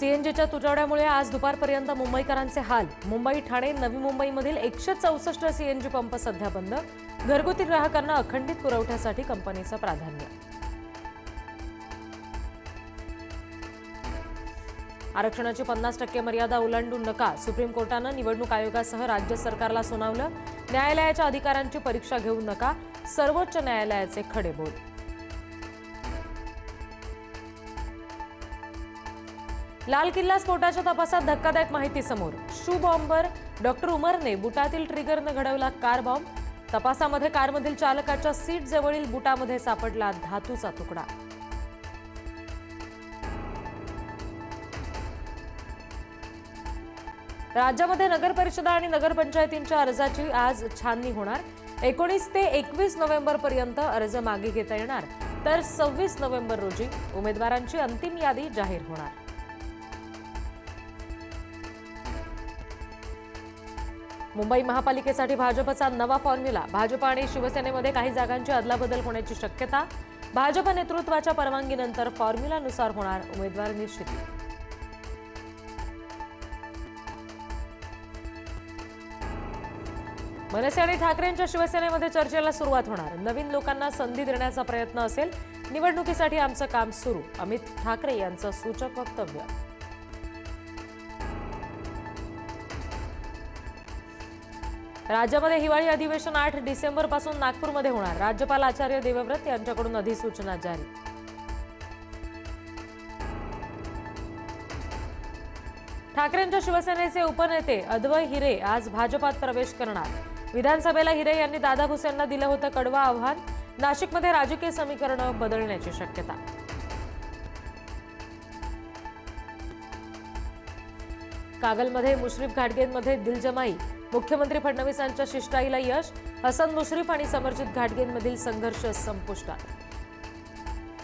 सीएनजीच्या तुटवड्यामुळे आज दुपारपर्यंत मुंबईकरांचे हाल. मुंबई ठाणे नवी मुंबईमधील एकशे चौसष्ट सीएनजी पंप सध्या बंद. घरगुती ग्राहकांना अखंडित पुरवठ्यासाठी कंपनीचं प्राधान्य. आरक्षणाची पन्नास टक्के मर्यादा ओलांडू नका. सुप्रीम कोर्टानं निवडणूक आयोगासह राज्य सरकारला सुनावलं. न्यायालयाच्या अधिकारांची परीक्षा घेऊ नका. सर्वोच्च न्यायालयाचे खडे बोल लाल किल्ला स्फोटाच्या तपासात धक्कादायक माहिती समोर. शू बॉम्बर डॉक्टर उमरने बुटातील ट्रिगरनं घडवला कार बॉम्ब. तपासामध्ये कारमधील चालकाच्या सीट जवळील बुटामध्ये सापडला धातूचा तुकडा. राज्यामध्ये नगर परिषदा आणि नगरपंचायतींच्या अर्जाची आज छाननी होणार. एकोणीस ते एकवीस नोव्हेंबर पर्यंत अर्ज मागे घेता येणार. तर सव्वीस नोव्हेंबर रोजी उमेदवारांची अंतिम यादी जाहीर होणार. मुंबई महापालिकेसाठी भाजपचा नवा फॉर्म्युला भाजप आणि शिवसेनेमध्ये काही जागांची अदलाबदल होण्याची शक्यता. भाजप नेतृत्वाच्या परवानगीनंतर फॉर्म्युलानुसार होणार उमेदवार निश्चिती. मनसे आणि ठाकरेंच्या शिवसेनेमध्ये चर्चेला सुरुवात होणार. नवीन लोकांना संधी देण्याचा प्रयत्न असेल. निवडणुकीसाठी आमचं काम सुरू. अमित ठाकरे यांचं सूचक वक्तव्य. राज्यामध्ये हिवाळी अधिवेशन आठ डिसेंबरपासून नागपूरमध्ये होणार. राज्यपाल आचार्य देवव्रत यांच्याकडून अधिसूचना जारी. ठाकरेंच्या शिवसेनेचे उपनेते अद्वय हिरे आज भाजपात प्रवेश करणार. विधानसभेला हिरे यांनी दादा भुसेंना दिलं होतं कडवा आव्हान. नाशिकमध्ये राजकीय समीकरणं बदलण्याची शक्यता. कागलमध्ये मुश्रीफ घाटगेंमध्ये दिलजमाई. मुख्यमंत्री फडणवीसांच्या शिष्टाईला यश हसन मुश्रीफ आणि समर्जित घाटगेंमधील संघर्ष संपुष्टात.